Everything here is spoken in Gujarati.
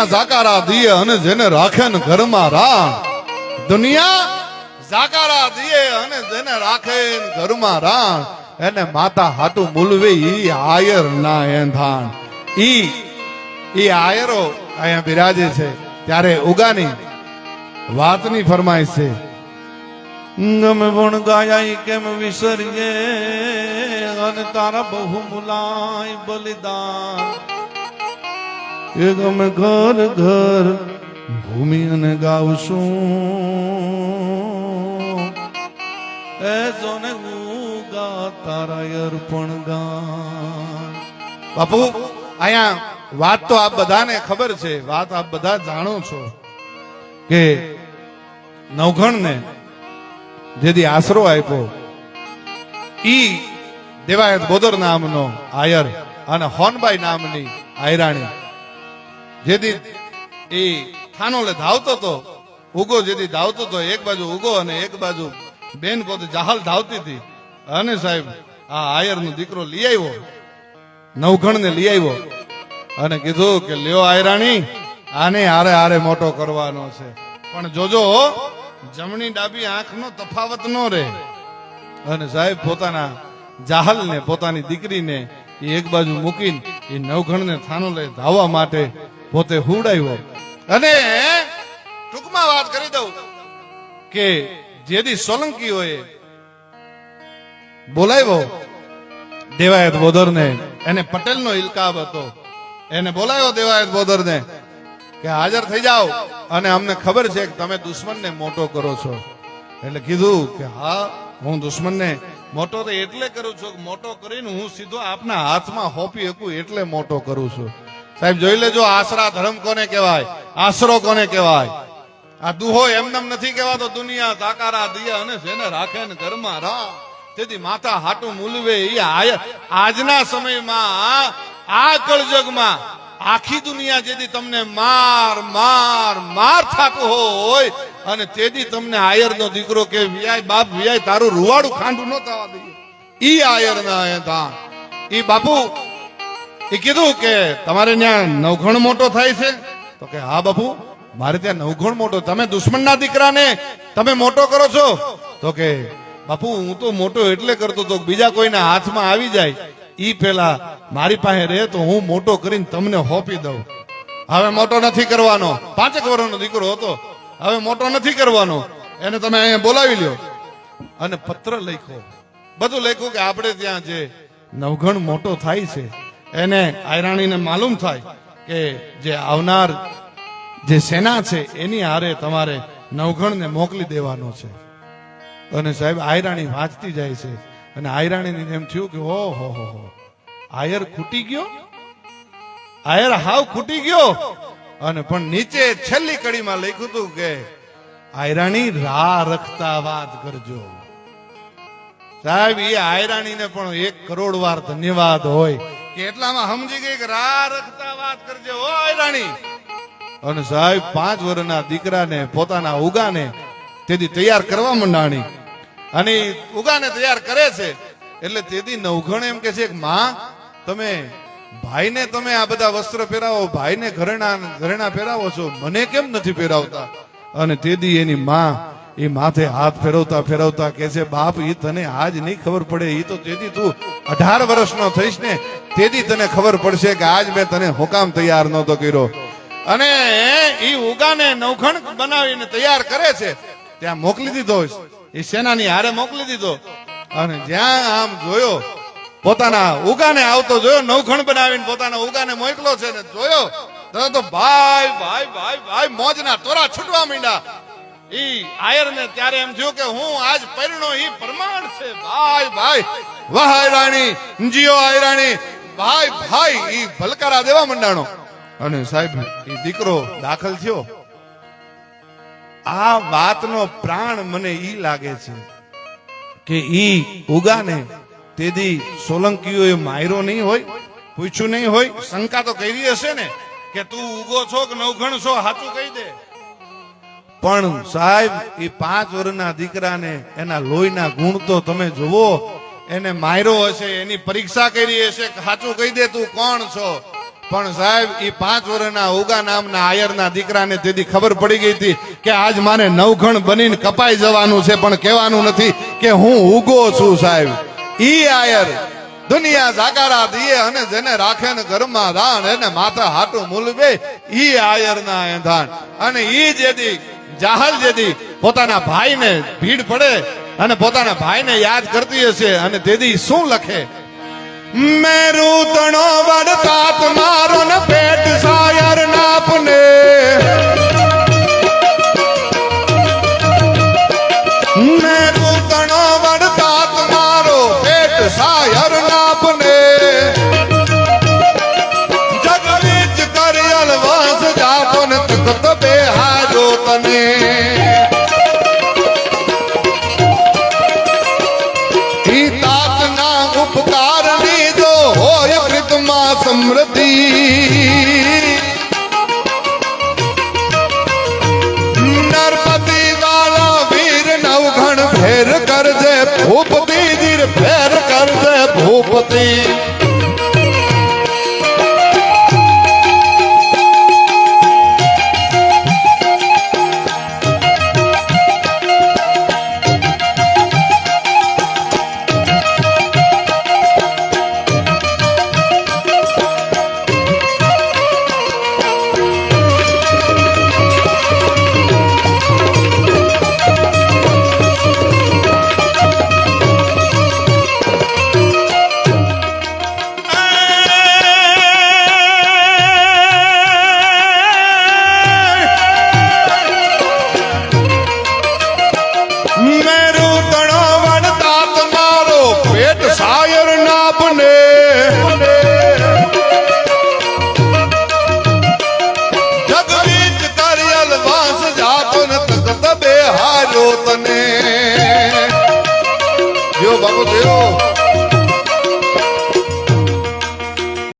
દુનિયા જાકારા અને જેને રાખે ઘરમાં રાણ દુનિયા જાકારા દીએ અને જેને રાખે ઘરમાં રાણ એને માતા હાટુ મૂલવે ઈ આયર ના એંધાણ. ઈ ઈ આયરો અહીંયા બિરાજે છે. ત્યારે ઉગાની વાતની ફરમાય છે. ગમે પણ ગાયા કેમ વિસરીએ અને તારા બહુ મુલાય બલિદાન. એ અમે ઘર ઘર ભૂમિ અને ગાવશું. એ જોને ગા, તારા અર્પણ ગા બાપુ, અહીંયા વાત તો આપ બધાને ખબર છે, વાત આપ બધા જાણો છો કે નવઘણને જેથી આશરો આપ્યો, ઈ દેવાયત બોદર નામનો આયર અને હોનબાઈ નામની આયરાણી જેથી એ થાનોલે ધાવતો તો, ઉગો જેથી ધાવતો તો, એક બાજુ ઉગો અને એક બાજુ બેન પોતે જાહલ ધાવતી હતી અને સાહેબ, આ આયર નો દીકરો લઈ આવ્યો નવઘણ ને લઈ આવ્યો, અને કીધું કે, લ્યો આયરાણી આને હારે હારે મોટો કરવાનો છે. પણ જોજો, જમણી ડાબી આંખનો તફાવત ન રહે અને સાહેબ, પોતાના જાહલ ને પોતાની દીકરીને એક બાજુ મૂકીને એ નવઘણને થાનો લઈ ધાવવા માટે પોતે હુડાવ્યો અને ટૂંકમાં વાત કરી દઉં કે જેથી સોલંકીઓએ બોલાવ્યો, દેવાયત બોદરને, એને પટેલનો ઇલકાબ હતો. એને બોલાવ્યો દેવાયત બોદરને કે હાજર થઈ જાઓ અને અમને ખબર છે કે તમે દુશ્મનને મોટો કરો છો. એટલે કીધું કે હા, હું દુશ્મનને મોટો તો એટલે કરું છું મોટો કરીને હું સીધો આપના હાથમાં હોપી શકું એટલે મોટો કરું છું. સાહેબ, જોઈ લેજો, આશરા ધર્મ કોને કહેવાય? આશરો કોને કહેવાય? આ દુહો એમનેમ નથી કહેવાતો, દુનિયા તાકારા દિયા અને જેને રાખે ને ઘરમાં રા તેથી માતા હાટું મૂલવે એ આજના સમયમાં આ કળજગમાં આખી દુનિયા જેથી તમને માર માર માર થાતું હોય અને તેથી તમને આયર નો દીકરો કે વિયાય બાપ વિયાય તારું રૂવાડું ખાંડું ન થવા દઈએ. ઈ આયર ના ઈ બાપુ એ કીધું કે તમારે ત્યાં નવઘણ મોટો થાય છે? તો કે, હા બાપુ, મારે ત્યાં નવઘણ મોટો તમે દુશ્મનના દીકરાને તમે મોટો કરો છો? તો કે, બાપુ, હું તો મોટો એટલે કરતો તો બીજા કોઈના હાથમાં આવી જાય. ઈ પેલા મારી પાસે રહે તો હું મોટો કરીને તમને હોપી દઉં. હવે મોટો નથી કરવાનો. પાંચેક વર્ષનો દીકરો હતો. હવે મોટો નથી કરવાનો. એને તમે અહીંયા બોલાવી લ્યો. અને પત્ર લખ્યો બધું લખ્યું કે આપણે ત્યાં જે નવઘણ મોટો થાય છે, એને આયરાણીને માલુમ થાય કે જે આવનાર જે સેના છે, એની હારે તમારે નવઘણને મોકલી દેવાનો છે. અને સાહેબ, આયરાણી વાંચતી જાય છે. અને આયરાણીને એમ થયું કે ઓહો હો હો આયર ખૂટી ગયો? આયર હાવ ખૂટી ગયો? અને પણ નીચે છેલ્લી કડીમાં લખ્યું હતું કે, આયરાણી રા રખતા વાત કરજો. સાહેબ, એ આયરાણીને પણ એક કરોડ વાર ધન્યવાદ હોય કે એટલામાં સમજી ગઈ કે રા રખતા વાત કરજો. ઓ આયરાણી. અને સાહેબ, પાંચ વર્ષના દીકરાને, પોતાના ઉગાને તેથી તૈયાર કરવા મંડાણી. અને ઉગાને તૈયાર કરે છે. એટલે તેથી નવઘણ એમ કે છે કે, માં, તમે ભાઈને તમે આ બધા વસ્ત્ર પહેરાવો, ભાઈને ઘરેણા ઘરેણા પહેરાવો છો, મને કેમ નથી પહેરાવતા? અને તેથી એની માં, એ માથે હાથ ફેરવતા ફેરવતા કે છે, બાપ એ તને આજ નહીં ખબર પડે એ તો તેથી તું અઢાર વર્ષનો થઈશ ને, તેથી તને ખબર પડશે કે આજ મેં તને હુકામ તૈયાર નહોતો કર્યો. અને એ ઉગાને નવખણ બનાવીને તૈયાર કરે છે. ત્યાં મોકલી દીધો એ સેનાની હારે મોકલી દીધો. અને જ્યાં આમ જોયો, પોતાના ઉગાને આવતો જોયો, નવખણ બનાવીને પોતાના ઉગાને મોકલો છે ને જોયો, તો ભાઈ ભાઈ ભાઈ ભાઈ, મોજના તોરા છૂટવા માંડ્યા. ઈ આયર ને ત્યારે એમ થયું કે હું આજ પરિણો ઈ પ્રમાણ છે. ભાઈ ભાઈ, વાહ રાણી જીઓ આયરાણી, ભાઈ ભાઈ, ઈ ભલકારા દેવા મંડાણો. અને સાહેબ, ઈ દીકરો દાખલ થયો. આ વાતનો પ્રાણ મને ઈ લાગે છે કે ઈ ઉગાને તેથી સોલંકીઓએ માર્યો નહીં હોય, પૂછ્યું નહીં હોય, શંકા તો કરી હશે ને કે તું ઉગો છો કે નવઘણ છો, સાચું કહી દે. પણ સાહેબ, એ પાંચ વર્ષના દીકરાને એના લોહીના ગુણ તો તમે જુઓ, એને માર્યો હશે, એની પરીક્ષા કરી હશે સાચું કહી દે તું કોણ છો? પણ સાહેબ એ પાંચ વર્ષના ઉગા નામના આયરના દીકરાને તેથી ખબર પડી ગઈ હતી કે આજ મારે નવખણ બનીને કપાઈ જવાનું છે, પણ કહેવાનું નથી કે હું ઉગો છું સાહેબ. ઈ આયર દુનિયા જાકારા દીએ અને જેને રાખે ને ઘરમાં દાણ એને માથા હાટું મૂલવે, ઈ આયરના એંધાણ. અને ઈ જેદી, જાહલ જેદી પોતાના ભાઈને ભીડ પડે અને પોતાના ભાઈને યાદ કરતી હશે અને તેદી શું લખે? મેરું તણો વડતાત મારો ને પેટ સાયર નાપને મેરું તણો વડતાત મારો પેટ સાયર નાપને જગવીચ કરિયલ વંશ જાપન તખત બેહાજો તને. સમૃદ્ધિ નરપતિ વાળા વીર નવઘણ ફેર કરજે ભૂપતિ ફેર કરજે ભૂપતિ. બેહાર્યો તને. જો બાપુ જોયો